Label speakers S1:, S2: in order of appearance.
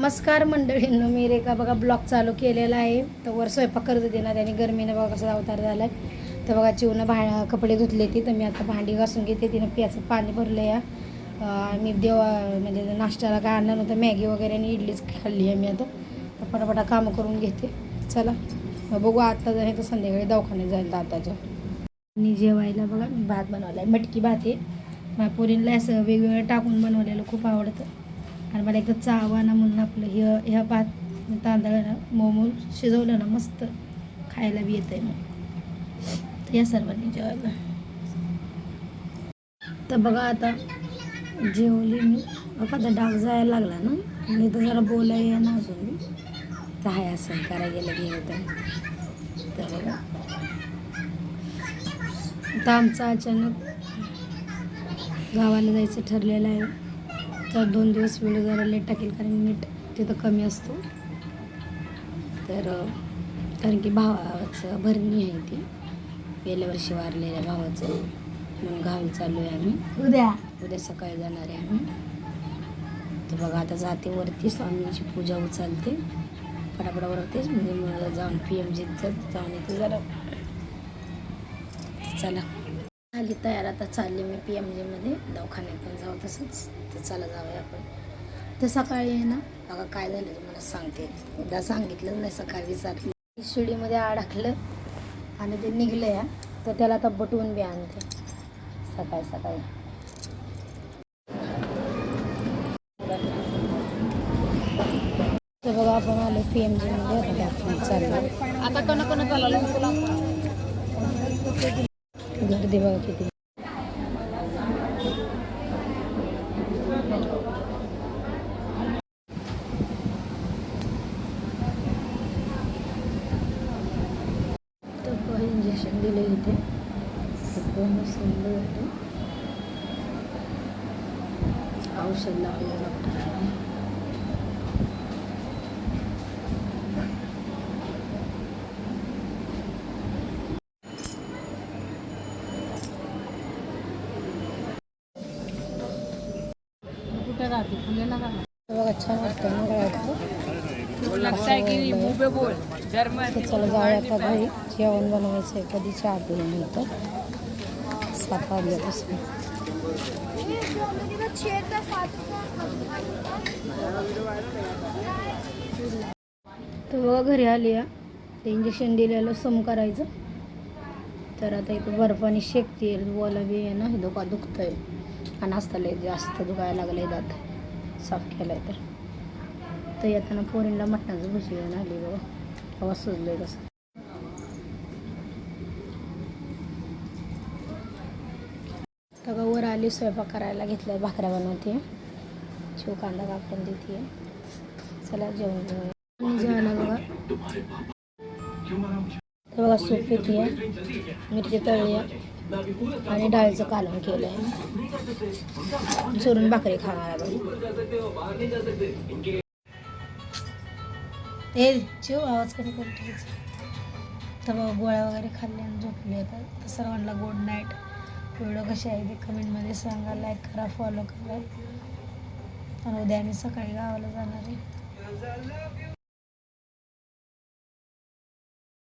S1: नमस्कार मंडळींनो मी रेखा. बघा ब्लॉग चालू केलेला आहे. तर वर स्वयंपाक करत देणार ना त्याने. गरमीनं बघा कसा अवतार झाला आहे तर बघा चिवनं भा कपडे धुतले ती. तर मी आता भांडी घासून घेते. तिनं प्याचं पाणी भरलं या मी देवा म्हणजे नाश्त्याला काय आणलं नव्हतं मॅगी वगैरे आणि इडलीच खाल्ली आहे मी आता. तर पटापटा कामं करून घेते. चला मग बघू आता जर तर संध्याकाळी दवाखान्यात जाईल आताच्या. आणि जेवायला बघा मी भात बनवला आहे मटकी भात आहे. माझ्या पोरींना असं वेगवेगळं टाकून बनवलेलं खूप आवडतं. आणि मला एकदा चावाना म्हणून आपलं ह्या ह्या भात तांदळानं मोमो शिजवलं ना मस्त खायला बी येतं आहे मग. तर या सर्वांनी जेवायला. तर बघा आता जेवली मी. बघा आता डाग जायला लागला ना. मी तर जरा बोलाय ना अजून. मी तर हाय असं करायला गेलं की होतं. तर बघा. आता आमचं अचानक गावाला जायचं ठरलेलं आहे. तर दोन दिवस व्हिडिओ जरा लेट टाकेल कारण मीठ तिथं कमी असतो. तर कारण की भावाचं भरणी आहे ती. गेल्या वर्षी वारलेल्या भावाचं म्हणून गावी चाललो आहे आम्ही.
S2: उद्या.
S1: उद्या सकाळी जाणार आहे आम्ही. तर बघा आता जाते वरती स्वामींची पूजा उचलते. फटाफटा वरतीच म्हणजे मला जाऊन पी एम जीत जाऊन येते जरा. चला. झाली तयार आता चालली मी पी एम जीमध्ये दवाखान्यात पण जाऊ तसंच. तर चला जाऊया आपण. तर सकाळी आहे ना बघा काय झालं तुम्हाला सांगते. उद्या सांगितलं नाही सकाळी विचारलं. शिडीमध्ये अडकलं आणि ते निघलं या तर त्याला आता बटवून बी आणते. सकाळी सकाळी. तर बघा आपण आलो पी एम जीमध्ये आता
S2: कोणा कोणा आता
S1: गर्दी बघा किती तर इंजेक्शन दिलं इथे पूर्ण सुंदर होतं औषध लावलं डॉक्टरांनी
S2: कुठे राहते
S1: बघा छान वाटतं गळ्यात
S2: लक्षात की बोल
S1: चला जाऊया आता घरी जेवण बनवायचं आहे कधी चहा पिऊन नंतर. सात वाजल्यापासून. तर बघा घरी आली या. ते इंजेक्शन दिलेलं सम करायचं. तर आता इथं बर्फाने शेकते बोला बी आहे ना हे दुखा दुखतं आहे आणि असताला जास्त दुखायला लागलं आहे दात. साफ केलं आहे तर. तर येताना पोरींना मटणाचं भुशी घेऊन आली बाबा तेव्हा सुजलं आहे कसं. तर वर आली स्वयंपाक करायला घेतलं भाकऱ्या बनवते शिव कांदा कापून देते चला जेवण घेऊया जेवायला बघा. तर बघा सूप येते मिरची तळली आहे आणि डाळीचं कालवण केलं आहे चुरून भाकरी खाणार आहे बघा ए आवाज कमी करतो तर गोळ्या वगैरे खाल्ल्या आणि झोपले तर. सर्वांना गुड नाईट व्हिडिओ कसे आहे ते कमेंटमध्ये सांगा लाईक करा फॉलो करा. आणि उद्या आम्ही सकाळी गावाला जाणार आहे.